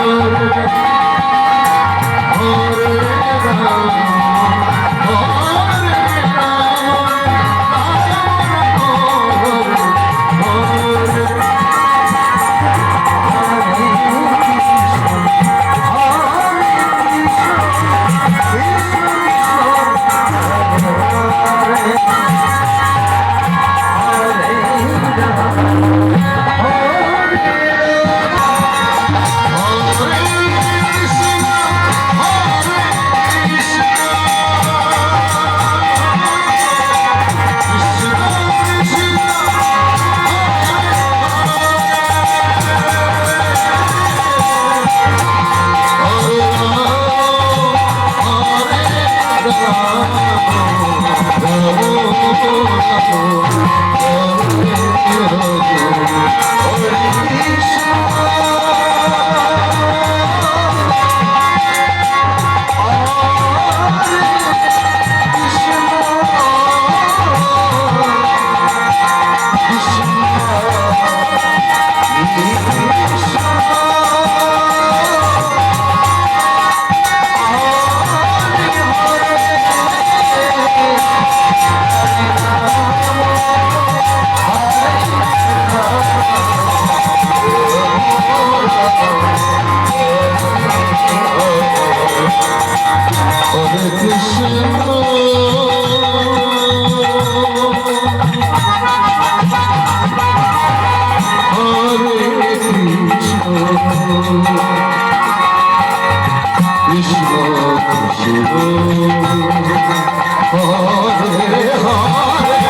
Hare Krishna Shiva Hare Hare Hare.